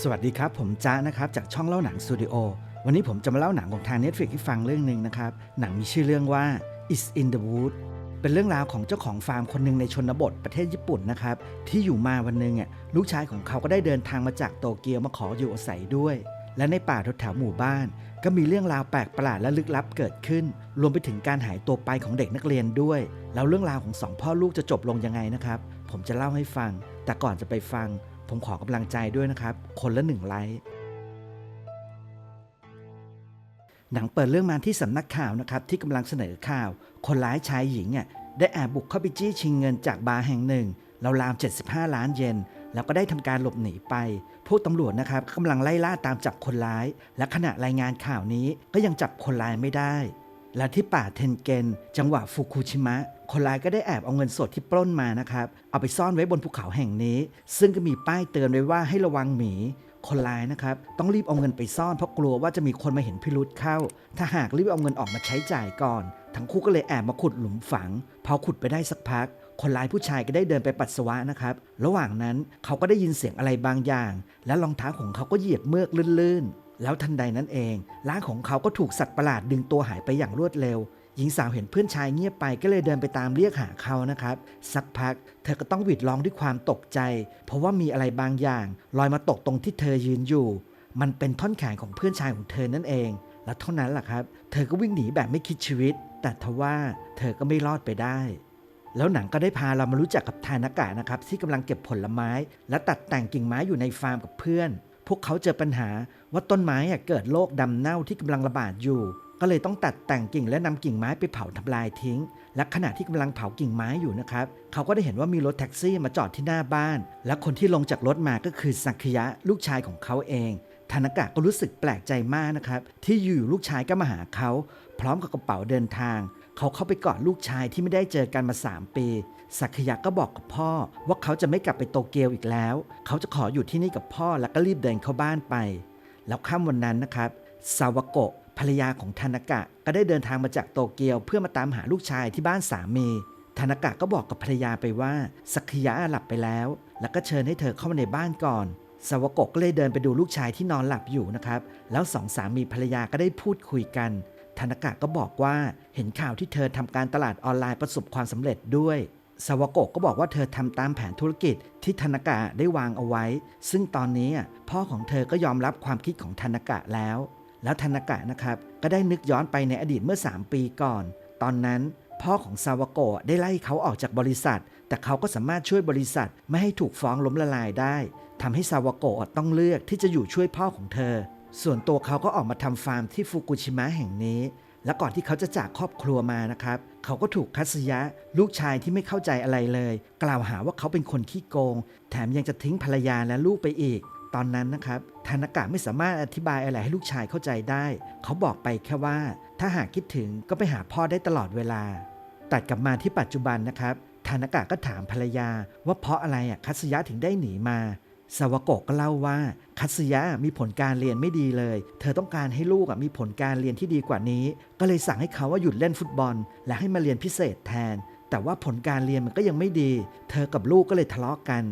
สวัสดีครับ ผมจ้านะครับ จากช่องเล่าหนังสตูดิโอวันนี้ผมจะมาเล่าหนังของทาง Netflix ให้ฟังเรื่องหนึ่งนะครับ หนังมีชื่อเรื่องว่า Is in the Wood เป็นเรื่องราวของเจ้าของฟาร์มคนหนึ่งในชนบทประเทศญี่ปุ่นนะครับ ที่อยู่มาวันหนึ่งอะลูกชายของเขาก็ได้เดินทางมาจากโตเกียวมาขออยู่อาศัยด้วย และในป่าแถวหมู่บ้าน ก็มีเรื่องราวแปลกประหลาดและลึกลับเกิดขึ้น รวมไปถึงการหายตัวไปของเด็กนักเรียนด้วย แล้วเรื่องราวของสองพ่อลูกจะจบลงยังไงนะครับ ผมจะเล่าให้ฟัง แต่ก่อนจะไปฟัง ผมขอกำลังใจด้วยนะครับ คนละหนึ่งไลค์หนังเปิดเรื่องมาที่สำนักข่าวนะครับที่กำลังเสนอข่าว คนร้ายชายหญิงอะได้แอบบุกเข้าไปจี้ชิงเงินจากบาร์แห่งหนึ่งราวๆ75 ล้านเยนแล้วก็ได้ทำการหลบหนีไป พวกตำรวจนะครับกำลังไล่ล่าตามจับคนร้าย และขณะรายงานข่าวนี้ก็ยังจับคนร้ายไม่ได้ และที่ป่าเทนเกนจังหวัดฟุกุชิมะ คนร้ายก็ได้แอบเอาเงินสดที่ปล้นมานะครับ เอาไปซ่อนไว้บนภูเขาแห่งนี้ ซึ่งก็มีป้ายเตือนไว้ว่าให้ระวังหมีคนร้ายนะครับต้องรีบเอาเงินไปซ่อนเพราะกลัวว่าจะมีคนมาเห็นพิรุษเข้า ถ้าหากรีบเอาเงินออกมาใช้จ่ายก่อน ทั้งคู่ก็เลยแอบมาขุดหลุมฝัง พอขุดไปได้สักพัก คนร้ายผู้ชายก็ได้เดินไปปัสสาวะนะครับ ระหว่างนั้นเขาก็ได้ยินเสียงอะไรบางอย่าง และรองเท้าของเขาก็เหยียบเมือกลื่นๆ แล้วทันใดนั้นเองร่างของเขาก็ถูกสัตว์ประหลาดดึงตัวหายไปอย่างรวดเร็ว หญิงสาวเห็นเพื่อนชายเงียบไปก็เลยเดินไปตามเรียกหาเขานะครับ สักพัก เธอก็ต้องหวิดร้องด้วยความตกใจ เพราะว่ามีอะไรบางอย่าง ลอยมาตกตรงที่เธอยืนอยู่ มันเป็นท่อนแขนของเพื่อนชายของเธอนั่นเอง และเท่านั้นแหละครับ เธอก็วิ่งหนีแบบไม่คิดชีวิต แต่ทว่าเธอก็ไม่รอดไปได้แล้วหนังก็ได้พาเรามารู้จักกับทานากะนะครับที่กำลังเก็บผลไม้ และตัดแต่งกิ่งไม้อยู่ในฟาร์มกับเพื่อน พวกเขาเจอปัญหาว่าต้นไม้เกิดโรคดำเน่าที่กำลังระบาดอยู่ ก็เลยต้องตัดแต่งกิ่งและนำกิ่งไม้ไปเผาทำลายทิ้ง และขณะที่กำลังเผากิ่งไม้อยู่นะครับเขาก็ได้เห็นว่ามีรถแท็กซี่มาจอดที่หน้าบ้าน และคนที่ลงจากรถมาก็คือสักยะลูกชายของเขาเองธนากะก็รู้สึกแปลกใจมากนะครับ ที่อยู่ลูกชายก็มาหาเขา พร้อมกับกระเป๋าเดินทาง เขาเข้าไปกอดลูกชายที่ไม่ได้เจอกันมา 3 ปีสักยะก็บอกกับพ่อว่าเขาจะไม่กลับไปโตเกียวอีกแล้ว เขาจะขออยู่ที่นี่กับพ่อแล้วก็รีบเดินเข้าบ้านไป แล้วค่ำวันนั้นนะครับซาวะโกะภรรยาของธนากะก็ได้เดินทางมาจากโตเกียว เพื่อมาตามหาลูกชายที่บ้านสามีธนากะก็บอกกับภรรยาไปว่าสักยะหลับไปแล้ว แล้วก็เชิญให้เธอเข้ามาในบ้านก่อนสาวกกก็เลยเดินไปดูลูกชายที่นอนหลับอยู่นะครับ แล้วสองสามีภรรยาก็ได้พูดคุยกัน ธนากะก็บอกว่าเห็นข่าวที่เธอทำการตลาดออนไลน์ประสบความสำเร็จด้วย สวกกก็บอกว่าเธอทำตามแผนธุรกิจที่ธนกะได้วางเอาไว้ ซึ่งตอนนี้พ่อของเธอก็ยอมรับความคิดของธนกะแล้ว แล้วธนกะนะครับก็ได้นึกย้อนไปในอดีตเมื่อ 3 ปีก่อน ตอนนั้นพ่อของซาวโกะได้ไล่เขาออกจากบริษัท แต่เขาก็สามารถช่วยบริษัทไม่ให้ถูกฟ้องล้มละลายได้ทำให้ซาวโกะต้องเลือกที่จะอยู่ช่วยพ่อของเธอ ส่วนตัวเขาก็ออกมาทำฟาร์มที่ฟุกุชิมะแห่งนี้ และก่อนที่เขาจะจากครอบครัวมานะครับ เขาก็ถูกคัสยะ ลูกชายที่ไม่เข้าใจอะไรเลย กล่าวหาว่าเขาเป็นคนขี้โกง แถมยังจะทิ้งภรรยาและลูกไปอีก ตอนนั้นนะครับธนากะไม่สามารถอธิบายอะไรให้ลูกชายเข้าใจได้ เขาบอกไปแค่ว่า ถ้าหากคิดถึงก็ไปหาพ่อได้ตลอดเวลา ตัดกลับมาที่ปัจจุบันนะครับธานากะก็ถามภรรยาว่าเพราะอะไรอะคัสยะถึงได้หนีมา สาวโกก็เล่าว่าคัตสึยะมีผลการเรียนไม่ดีเลย เธอต้องการให้ลูกมีผลการเรียนที่ดีกว่านี้ ก็เลยสั่งให้เขาว่าหยุดเล่นฟุตบอล และให้มาเรียนพิเศษแทน แต่ว่าผลการเรียนมันก็ยังไม่ดี เธอกับลูกก็เลยทะเลาะกัน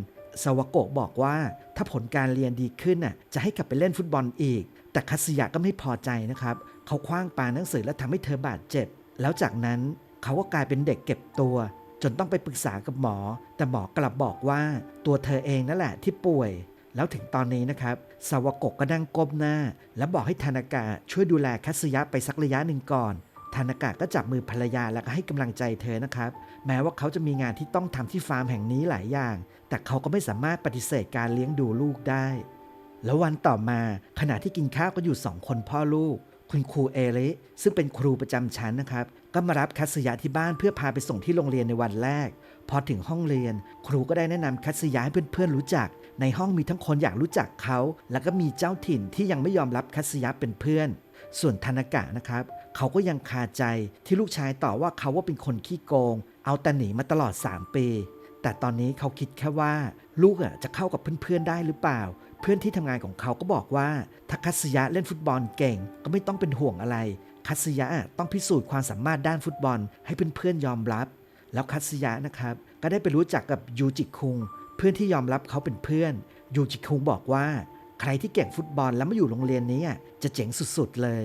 สาวโกบอกว่าถ้าผลการเรียนดีขึ้นน่ะจะให้กลับไปเล่นฟุตบอลอีก แต่คัตสึยะก็ไม่พอใจนะครับ เขาคว้างปาหนังสือและทำให้เธอบาดเจ็บ แล้วจากนั้นเขาก็กลายเป็นเด็กเก็บตัว จนต้องไปปรึกษากับหมอ แต่หมอกลับบอกว่าตัวเธอเองนั่นแหละที่ป่วย แล้วถึงตอนนี้นะครับสาวกกก็นั่งก้มหน้า และบอกให้ธานากะช่วยดูแลคัสยะไปสักระยะหนึ่งก่อนธานากะก็จับมือภรรยาแล้วก็ให้กำลังใจเธอนะครับ แม้ว่าเขาจะมีงานที่ต้องทำที่ฟาร์มแห่งนี้หลายอย่าง แต่เขาก็ไม่สามารถปฏิเสธการเลี้ยงดูลูกได้ แล้ววันต่อมาขณะที่กินข้าวก็อยู่สองคนพ่อลูก คุณครูเอริซึ่งเป็นครูประจำชั้นนะครับ ก็มารับคัตสึยะที่บ้านเพื่อพาไปส่งที่โรงเรียนในวันแรก พอถึงห้องเรียน ครูก็ได้แนะนำคัตสึยะให้เพื่อนๆรู้จัก ในห้องมีทั้งคนอยากรู้จักเขา แล้วก็มีเจ้าถิ่นที่ยังไม่ยอมรับคัตสึยะเป็นเพื่อน ส่วนธนากะนะครับ เขาก็ยังคาใจที่ลูกชายต่อว่าเขาว่าเป็นคนขี้โกง เอาแต่หนีมาตลอด 3 ปี แต่ตอนนี้เขาคิดแค่ว่าลูกอะจะเข้ากับเพื่อนๆได้หรือเปล่าเพื่อนที่ทำงานของเขาก็บอกว่าถ้าคัตสึยะเล่นฟุตบอลเก่งก็ไม่ต้องเป็นห่วงอะไร คัตสึยะต้องพิสูจน์ความสามารถด้านฟุตบอล ให้เพื่อนๆยอมรับ แล้วคัตสึยะนะครับก็ได้ไปรู้จักกับยูจิคุง เพื่อนที่ยอมรับเขาเป็นเพื่อนยูจิคุงบอกว่า ใครที่เก่งฟุตบอลแล้วมาอยู่โรงเรียนนี้จะเจ๋งสุดๆเลย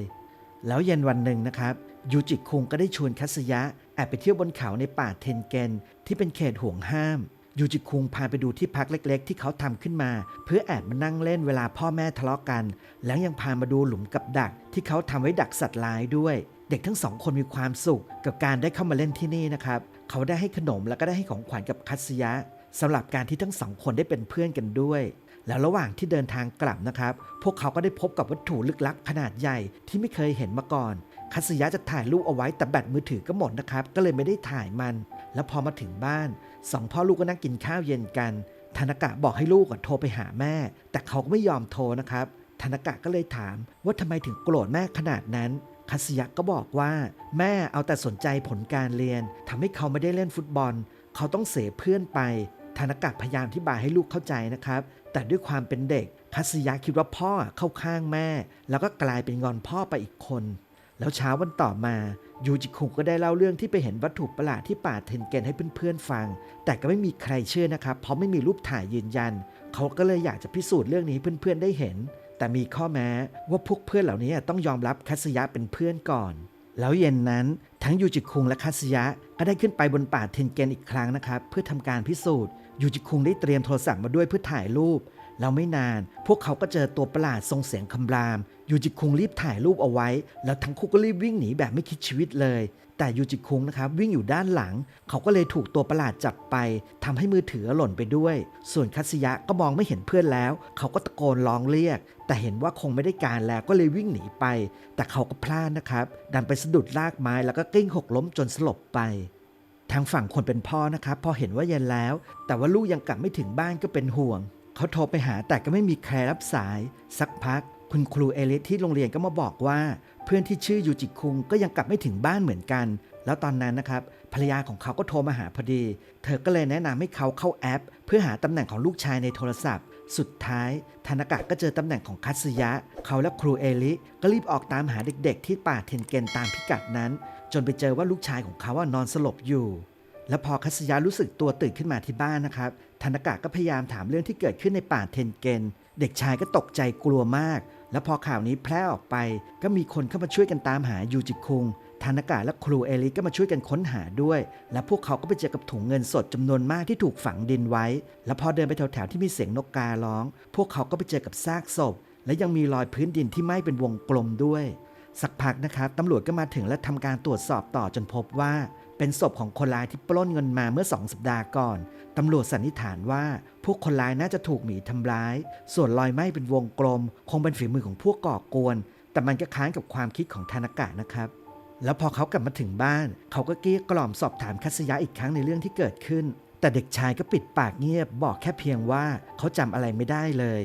แล้วเย็นวันหนึ่งนะครับยูจิคุงก็ได้ชวนคัตสึยะแอบไปเที่ยวบนเขาในป่าเทนเกนที่เป็นเขตห่วงห้าม ยูจิคุงพาไปดูที่พักเล็กๆ ที่เขาทำขึ้นมา เพื่อแอบมานั่งเล่นเวลาพ่อแม่ทะเลาะกัน แล้วยังพามาดูหลุมกับดัก ที่เขาทำไว้ดักสัตว์ร้ายด้วย เด็กทั้งสองคนมีความสุข กับการได้เข้ามาเล่นที่นี่นะครับ เขาได้ให้ขนมแล้วก็ได้ให้ของขวัญกับคัตสยะสำหรับการที่ทั้งสองคนได้เป็นเพื่อนกันด้วย แล้วระหว่างที่เดินทางกลับนะครับ พวกเขาก็ได้พบกับวัตถุลึกลับขนาดใหญ่ที่ไม่เคยเห็นมาก่อน คัตสยะจะถ่ายรูปเอาไว้แต่แบตมือถือก็หมดนะครับ ก็เลยไม่ได้ถ่ายมัน แล้วพอมาถึงบ้าน สองพ่อลูกก็นั่งกินข้าวเย็นกันธนกะบอกให้ลูกอะโทรไปหาแม่ แต่เขาก็ไม่ยอมโทรนะครับธนกะก็เลยถามว่าทำไมถึงโกรธแม่ขนาดนั้นคัสยะก็บอกว่า แม่เอาแต่สนใจผลการเรียนทำให้เขาไม่ได้เล่นฟุตบอล เขาต้องเสียเพื่อนไปธนกะพยายามอธิบายให้ลูกเข้าใจนะครับ แต่ด้วยความเป็นเด็กคัสึยะคิดว่าพ่อเข้าข้างแม่ แล้วก็กลายเป็นงอนพ่อไปอีกคน แล้วเช้าวันต่อมายูจิคุงก็ได้เล่าเรื่องที่ไปเห็นวัตถุประหลาดที่ป่าเทนเกนให้เพื่อนๆฟัง แต่ก็ไม่มีใครเชื่อนะครับ เพราะไม่มีรูปถ่ายยืนยัน เขาก็เลยอยากจะพิสูจน์เรื่องนี้เพื่อนๆได้เห็น แต่มีข้อแม้ว่าพวกเพื่อนเหล่านี้ต้องยอมรับคัตสึยะเป็นเพื่อนก่อน แล้วเย็นนั้นทั้งยูจิคุงและคัตสึยะก็ได้ขึ้นไปบนป่าเทนเกนอีกครั้งนะครับเพื่อทำการพิสูจน์ยูจิคุงได้เตรียมโทรศัพท์มาด้วยเพื่อถ่ายรูป แล้วไม่นาน พวกเขาก็เจอตัวประหลาดทรงเสียงคำราม ยูจิคุงรีบถ่ายรูปเอาไว้ แล้วทั้งคู่ก็รีบวิ่งหนีแบบไม่คิดชีวิตเลย แต่ยูจิคุงนะครับวิ่งอยู่ด้านหลัง เขาก็เลยถูกตัวประหลาดจับไปทำให้มือถือหล่นไปด้วย ส่วนคัสยะก็มองไม่เห็นเพื่อนแล้ว เขาก็ตะโกนร้องเรียก แต่เห็นว่าคงไม่ได้การแล้วก็เลยวิ่งหนีไป แต่เขาก็พลาดนะครับ ดันไปสะดุดรากไม้แล้วก็กลิ้งหกล้มจนสลบไปทางฝั่งคนเป็นพ่อนะครับพอเห็นว่าเย็นแล้ว แต่ว่าลูกยังกลับไม่ถึงบ้านก็เป็นห่วง เขาโทรไปหาแต่ก็ไม่มีใครรับสาย สักพัก คุณครูเอลิสที่โรงเรียนก็มาบอกว่า เพื่อนที่ชื่อยูจิคุงก็ยังกลับไม่ถึงบ้านเหมือนกัน แล้วตอนนั้นนะครับภรรยาของเขาก็โทรมาหาพอดี เธอก็เลยแนะนำให้เขาเข้าแอป เพื่อหาตำแหน่งของลูกชายในโทรศัพท์ สุดท้ายธนากะก็เจอตำแหน่งของคัตสึยะ เขาและครูเอลิก็รีบออกตามหาเด็ก ๆ ที่ป่าเทนเกนตามพิกัดนั้น จนไปเจอว่าลูกชายของเขาอะนอนสลบอยู่แล้วพอคัตสึยะรู้สึกตัวตื่นขึ้นมาที่บ้านนะครับ ธนากะก็พยายามถามเรื่องที่เกิดขึ้นในป่าเทนเกน เด็กชายก็ตกใจกลัวมาก แล้วพอข่าวนี้แพร่ออกไป ก็มีคนเข้ามาช่วยกันตามหายูจิคุงธนากะและครูเอลิก็มาช่วยกันค้นหาด้วย และพวกเขาก็ไปเจอกับถุงเงินสดจำนวนมากที่ถูกฝังดินไว้ แล้วพอเดินไปแถวๆที่มีเสียงนกการ้อง พวกเขาก็ไปเจอกับซากศพ และยังมีรอยพื้นดินที่ไหม้เป็นวงกลมด้วย สักพักนะครับตำรวจก็มาถึงและทำการตรวจสอบต่อจนพบว่า เป็นศพของคนร้ายที่ปล้นเงินมาเมื่อสองสัปดาห์ก่อน ตำรวจสันนิษฐานว่า พวกคนร้ายน่าจะถูกหมีทำร้าย ส่วนรอยไหม้เป็นวงกลม คงเป็นฝีมือของพวกก่อกวน แต่มันก็ค้านกับความคิดของธนากะนะครับแล้วพอเขากลับมาถึงบ้าน เขาก็เกลี้ยกล่อมสอบถามคัสยะอีกครั้งในเรื่องที่เกิดขึ้น แต่เด็กชายก็ปิดปากเงียบบอกแค่เพียงว่าเขาจำอะไรไม่ได้เลย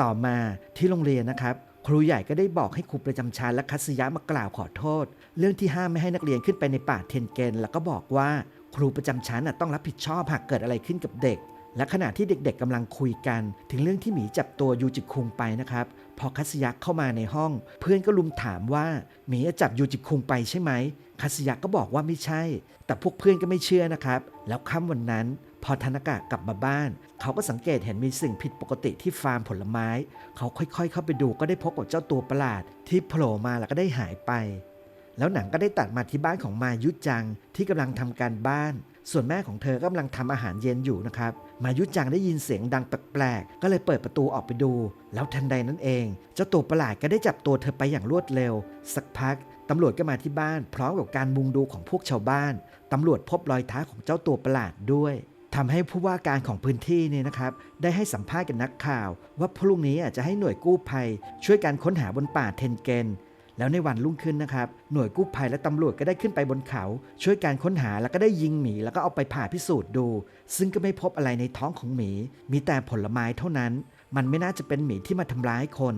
ต่อมาที่โรงเรียนนะครับ ครูใหญ่ก็ได้บอกให้ครูประจำชั้นและคัสยะมากล่าวขอโทษ เรื่องที่ห้ามไม่ให้นักเรียนขึ้นไปในป่าเทนเกนแล้วก็บอกว่า ครูประจำชั้นต้องรับผิดชอบหากเกิดอะไรขึ้นกับเด็ก และขณะที่เด็กๆกำลังคุยกัน ถึงเรื่องที่หมีจับตัวยูจิคุงไปนะครับ พอคัสยะเข้ามาในห้อง เพื่อนก็ลุมถามว่าหมีจะจับยูจิคุงไปใช่ไหมคัสยะก็บอกว่าไม่ใช่ แต่พวกเพื่อนก็ไม่เชื่อนะครับ แล้วค่ำวันนั้น พอธนกะกลับมาบ้าน เขาก็สังเกตเห็นมีสิ่งผิดปกติที่ฟาร์มผลไม้ เขาค่อยๆ เข้าไปดูก็ได้พบกับเจ้าตัวประหลาด ที่โผล่มาแล้วก็ได้หายไป แล้วหนังก็ได้ตัดมาที่บ้านของมายุจังที่กำลังทำการบ้าน ส่วนแม่ของเธอกำลังทำอาหารเย็นอยู่นะครับ มายุจังได้ยินเสียงดังแปลกๆ ก็เลยเปิดประตูออกไปดู แล้วทันใดนั้นเอง เจ้าตัวประหลาดก็ได้จับตัวเธอไปอย่างรวดเร็ว สักพักตำรวจก็มาที่บ้าน พร้อมกับการมุงดูของพวกชาวบ้านตำรวจพบรอยเท้าของเจ้าตัวประหลาดด้วย ทำให้ผู้ว่าการของพื้นที่เนี่ยนะครับ ได้ให้สัมภาษณ์กับนักข่าว ว่าพรุ่งนี้อาจจะให้หน่วยกู้ภัย ช่วยการค้นหาบนป่าเทนเกนแล้วในวันรุ่งขึ้นนะครับ หน่วยกู้ภัยและตำรวจก็ได้ขึ้นไปบนเขา ช่วยการค้นหาแล้วก็ได้ยิงหมี แล้วก็เอาไปผ่าพิสูจน์ดู ซึ่งก็ไม่พบอะไรในท้องของหมี มีแต่ผลไม้เท่านั้น มันไม่น่าจะเป็นหมีที่มาทำร้ายคน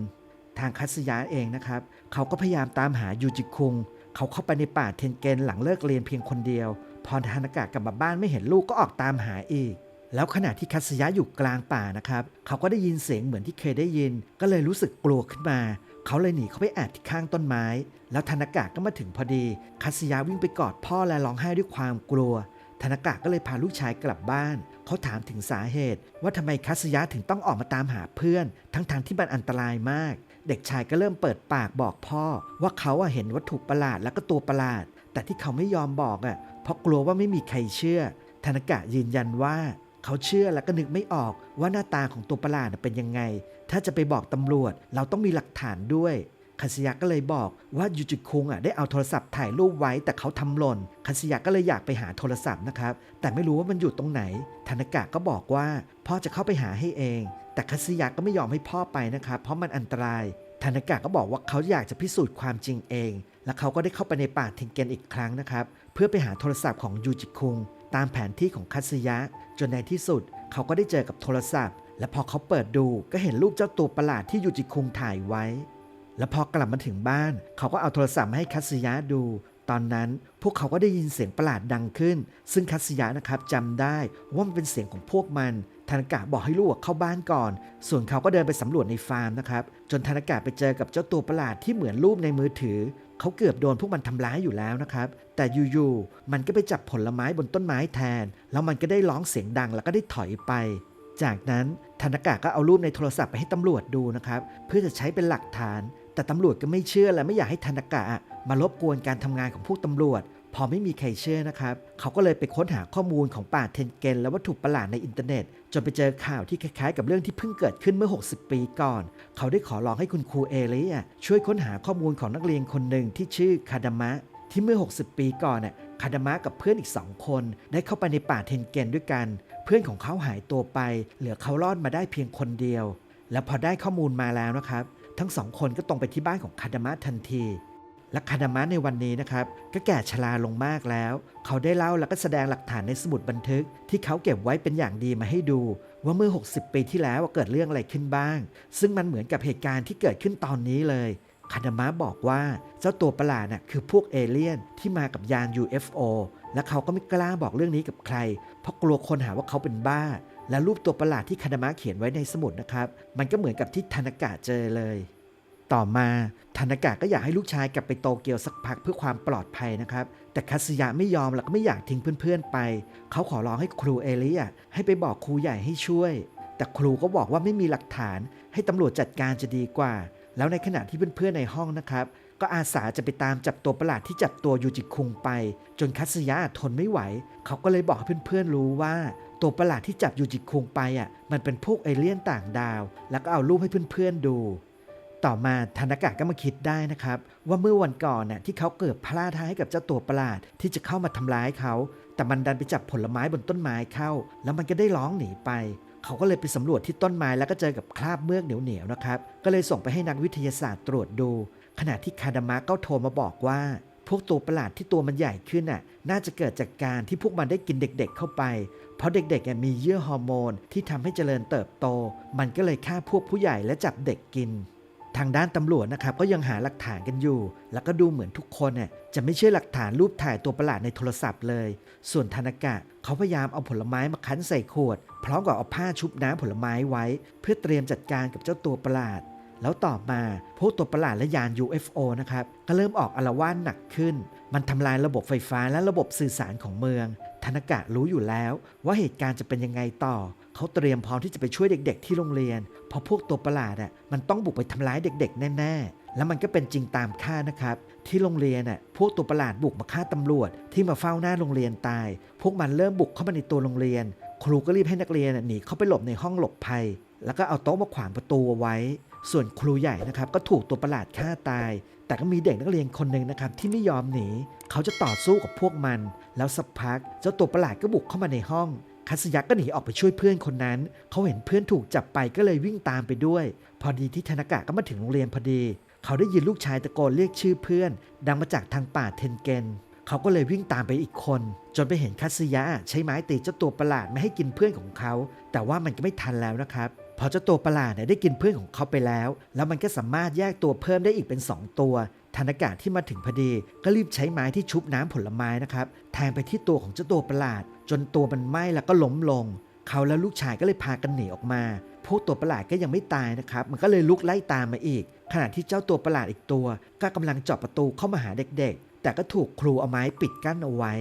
ทางคัสยะเองนะครับ เขาก็พยายามตามหายูจิคุง เขาเข้าไปในป่าเทนเกนหลังเลิกเรียนเพียงคนเดียว พอทานากะกลับมาบ้านไม่เห็นลูกก็ออกตามหาอีก แล้วขณะที่คัตสึยะอยู่กลางป่านะครับ เขาก็ได้ยินเสียงเหมือนที่เคยได้ยิน ก็เลยรู้สึกกลัวขึ้นมา เขาเลยหนีเข้าไปแอบที่ข้างต้นไม้ แล้วธนากะก็มาถึงพอดี คัตสึยะวิ่งไปกอดพ่อและร้องไห้ด้วยความกลัวธนากะก็เลยพาลูกชายกลับบ้าน เขาถามถึงสาเหตุ ว่าทำไมคัสยะถึงต้องออกมาตามหาเพื่อน ทั้งๆทที่มันอันตรายมาก เด็กชายก็เริ่มเปิดปากบอกพ่อ ว่าเขาเห็นวัตถุประหลาดแล้วก็ตัวประหลาด แต่ที่เขาไม่ยอมบอกอะ เพราะกลัวว่าไม่มีใครเชื่อธนากะยืนยันว่า เขาเชื่อแล้วก็นึกไม่ออกว่าหน้าตาของตัวประหลาดเป็นยังไง ถ้าจะไปบอกตำรวจเราต้องมีหลักฐานด้วยคัสยะก็เลยบอกว่ายูจิคุงอะได้เอาโทรศัพท์ถ่ายรูปไว้แต่เขาทำหล่นคัสยะก็เลยอยากไปหาโทรศัพท์นะครับ แต่ไม่รู้ว่ามันอยู่ตรงไหนธนากะก็บอกว่าพ่อจะเข้าไปหาให้เอง แต่คัสยะก็ไม่ยอมให้พ่อไปนะครับ เพราะมันอันตรายธนากะก็บอกว่าเขาอยากจะพิสูจน์ความจริงเอง แล้วเขาก็ได้เข้าไปในป่าเทนเกนอีกครั้งนะครับ เพื่อไปหาโทรศัพท์ของยูจิคุง ตามแผนที่ของคัตสึยะ จนในที่สุด เขาก็ได้เจอกับโทรศัพท์ และพอเขาเปิดดูก็เห็นรูปเจ้าตัวประหลาดที่ยูจิคุงถ่ายไว้ และพอกลับมาถึงบ้าน เขาก็เอาโทรศัพท์มาให้คัตสึยะดู ตอนนั้นพวกเขาก็ได้ยินเสียงประหลาดดังขึ้น ซึ่งคัตสึยะนะครับจำได้ว่ามันเป็นเสียงของพวกมัน ธนากะบอกให้ลูกเข้าบ้านก่อน ส่วนเขาก็เดินไปสำรวจในฟาร์มนะครับ จนธนากะไปเจอกับเจ้าตัวประหลาดที่เหมือนรูปในมือถือ เขาเกือบโดนพวกมันทำร้ายอยู่แล้วนะครับ แต่อยู่ๆ มันก็ไปจับผลไม้บนต้นไม้แทน แล้วมันก็ได้ร้องเสียงดังแล้วก็ได้ถอยไป จากนั้นธนากะก็เอารูปในโทรศัพท์ไปให้ตำรวจดูนะครับ เพื่อจะใช้เป็นหลักฐาน แต่ตำรวจก็ไม่เชื่อและไม่อยากให้ธนากะมารบกวนการทำงานของพวกตำรวจ พอไม่มีใครเชื่อนะครับ เขาก็เลยไปค้นหาข้อมูลของป่าเทนเกนและวัตถุประหลาดในอินเทอร์เน็ต จนไปเจอข่าวที่คล้ายๆ กับเรื่องที่เพิ่งเกิดขึ้นเมื่อ 60 ปีก่อน เขาได้ขอร้องให้คุณครูเอเลียช่วยค้นหาข้อมูลของนักเรียนคนหนึ่งที่ชื่อคาดามะ ที่เมื่อ 60 ปีก่อนน่ะคาดามะกับเพื่อนอีกสองคน ได้เข้าไปในป่าเทนเกนด้วยกัน เพื่อนของเขาหายตัวไป เหลือเขารอดมาได้เพียงคนเดียว และพอได้ข้อมูลมาแล้วนะครับ ทั้งสองคนก็ตรงไปที่บ้านของคาดามะทันที และคาดามะในวันนี้นะครับ ก็แก่ชราลงมากแล้ว เขาได้เล่าแล้วก็แสดงหลักฐานในสมุดบันทึก ที่เขาเก็บไว้เป็นอย่างดีมาให้ดู ว่าเมื่อ 60 ปีที่แล้วเกิดเรื่องอะไรขึ้นบ้าง ซึ่งมันเหมือนกับเหตุการณ์ที่เกิดขึ้นตอนนี้เลยคาดามะบอกว่าเจ้าตัวประหลาดน่ะคือพวกเอเลี่ยนที่มากับยาน UFO และเขาก็ไม่กล้าบอกเรื่องนี้กับใคร เพราะกลัวคนหาว่าเขาเป็นบ้า และรูปตัวประหลาดที่คาดามะเขียนไว้ในสมุดนะครับ มันก็เหมือนกับที่ธนากะเจอเลย ต่อมาธนากะก็อยากให้ลูกชายกลับไปโตเกียวสักพักเพื่อความปลอดภัยนะครับ แต่คัตสึยะไม่ยอมแล้วก็ไม่อยากทิ้งเพื่อนๆไป เขาขอร้องให้ครูเอเลียให้ไปบอกครูใหญ่ให้ช่วย แต่ครูก็บอกว่าไม่มีหลักฐาน ให้ตำรวจจัดการจะดีกว่า แล้วในขณะที่เพื่อนๆในห้องนะครับ ก็อาสาจะไปตามจับตัวประหลาดที่จับตัวยูจิคุงไป จนคัตสึยะทนไม่ไหว เขาก็เลยบอกเพื่อนๆรู้ว่าตัวประหลาดที่จับยูจิคุงไปอะมันเป็นพวกเอเลี่ยนต่างดาว แล้วก็เอารูปให้เพื่อนๆดู ต่อมาธนากะก็มาคิดได้นะครับ ว่าเมื่อวันก่อนน่ะที่เขาเกิดพลาดท่าให้กับเจ้าตัวประหลาดที่จะเข้ามาทำร้ายเขา แต่มันดันไปจับผลไม้บนต้นไม้เข้า แล้วมันก็ได้ร้องหนีไป เขาก็เลยไปสำรวจที่ต้นไม้แล้วก็เจอกับคราบเมือกเหนียวๆนะครับ ก็เลยส่งไปให้นักวิทยาศาสตร์ตรวจดู ขณะที่คาดามะก็โทรมาบอกว่า พวกตัวประหลาดที่ตัวมันใหญ่ขึ้นน่ะ น่าจะเกิดจากการที่พวกมันได้กินเด็ก ๆ เข้าไป เพราะเด็กๆมีเยื่อฮอร์โมนที่ทำให้เจริญเติบโต มันก็เลยฆ่าพวกผู้ใหญ่และจับเด็กกิน ทางด้านตำรวจนะครับก็ยังหาหลักฐานกันอยู่ แล้วก็ดูเหมือนทุกคนเนี่ยจะไม่เชื่อหลักฐานรูปถ่ายตัวประหลาดในโทรศัพท์เลย ส่วนธนากะเขาพยายามเอาผลไม้มาคั้นใส่ขวด พร้อมกับเอาผ้าชุบน้ำผลไม้ไว้ เพื่อเตรียมจัดการกับเจ้าตัวประหลาด แล้วต่อมาพวกตัวประหลาดและยาน UFO นะครับก็เริ่มออกอารวาสหนักขึ้น มันทำลายระบบไฟฟ้าและระบบสื่อสารของเมือง ธนกะรู้อยู่แล้ว ว่าเหตุการณ์จะเป็นยังไงต่อ เขาเตรียมพร้อมที่จะไปช่วยเด็ก ๆ ที่โรงเรียน เพราะพวกตัวประหลาดอะมันต้องบุกไปทำร้ายเด็ก ๆ แน่ๆ แล้วมันก็เป็นจริงตามคาดนะครับที่โรงเรียนอะพวกตัวประหลาดบุกมาฆ่าตำรวจ ที่มาเฝ้าหน้าโรงเรียนตาย พวกมันเริ่มบุกเข้ามาในตัวโรงเรียน ครูก็รีบให้นักเรียนน่ะหนีเข้าไปหลบในห้องหลบภัย แล้วก็เอาโต๊ะมาขวางประตูเอาไว้ ส่วนครูใหญ่นะครับก็ถูกตัวประหลาดฆ่าตาย แต่ก็มีเด็กนักเรียนคนหนึ่งนะครับที่ไม่ยอมหนี เขาจะต่อสู้กับพวกมัน แล้วสักพักเจ้าตัวประหลาดก็บุกเข้ามาในห้อง คัสยักก็หนีออกไปช่วยเพื่อนคนนั้น เขาเห็นเพื่อนถูกจับไปก็เลยวิ่งตามไปด้วย พอดีที่ธนากะก็มาถึงโรงเรียนพอดี เขาได้ยินลูกชายตะโกนเรียกชื่อเพื่อน ดังมาจากทางป่าเทนเกนเขาก็เลยวิ่งตามไปอีกคน จนไปเห็นคัสยะใช้ไม้ตีเจ้าตัวประหลาดไม่ให้กินเพื่อนของเขา แต่ว่ามันก็ไม่ทันแล้วนะครับ พอเจ้าตัวประหลาดเนี่ยได้กินเพื่อนของเขาไปแล้ว แล้วมันก็สามารถแยกตัวเพิ่มได้อีกเป็น 2 ตัวธนากะที่มาถึงพอดี ก็รีบใช้ไม้ที่ชุบน้ำผลไม้นะครับแทงไปที่ตัวของเจ้าตัวประหลาด จนตัวมันไหม้แล้วก็ล้มลง เขาและลูกชายก็เลยพากันหนีออกมาพวกตัวประหลาดก็ยังไม่ตายนะครับ มันก็เลยลุกไล่ตามมาอีก ขณะที่เจ้าตัวประหลาดอีกตัว ก็กำลังเจาะประตูเข้ามาหาเด็กๆ แต่ก็ถูกครูเอาไม้ปิดกั้นเอาไว้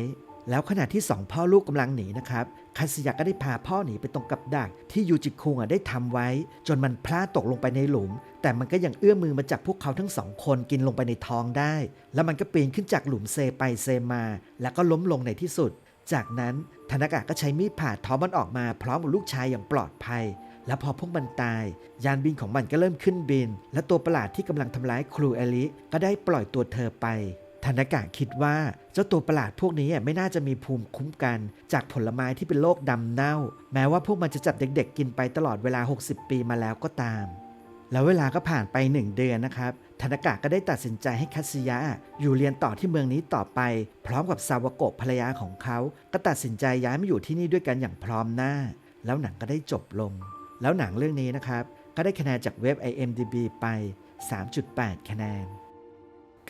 แล้วขณะที่สองพ่อลูกกำลังหนีนะครับ คาสยะก็ได้พาพ่อหนีไปตรงกับดักที่ยูจิคุงอะได้ทำไว้ จนมันพลาดตกลงไปในหลุม แต่มันก็ยังเอื้อมมือมาจับพวกเขาทั้งสองคนกินลงไปในท้องได้ แล้วมันก็ปีนขึ้นจากหลุมเซไปเซมา แล้วก็ล้มลงในที่สุด จากนั้นธนากะก็ใช้มีดผ่าท้องมันออกมาพร้อมกับลูกชายอย่างปลอดภัย แล้วพอพวกมันตาย ยานบินของมันก็เริ่มขึ้นบิน และตัวประหลาดที่กำลังทำร้ายครูเอลิก็ได้ปล่อยตัวเธอไป ธนากะคิดว่าเจ้าตัวประหลาดพวกนี้ไม่น่าจะมีภูมิคุ้มกัน จากผลไม้ที่เป็นโรคดำเน่า แม้ว่าพวกมันจะจับเด็กๆ กินไปตลอดเวลา 60 ปีมาแล้วก็ตาม แล้วเวลาก็ผ่านไปหนึ่งเดือนนะครับธนากะก็ได้ตัดสินใจให้คัสยะอยู่เรียนต่อที่เมืองนี้ต่อไป พร้อมกับซาวโกะภรรยาของเขา ก็ตัดสินใจย้ายมาอยู่ที่นี่ด้วยกันอย่างพร้อมหน้า แล้วหนังก็ได้จบลง แล้วหนังเรื่องนี้นะครับก็ได้คะแนนจากเว็บ IMDB ไป 3.8 คะแนน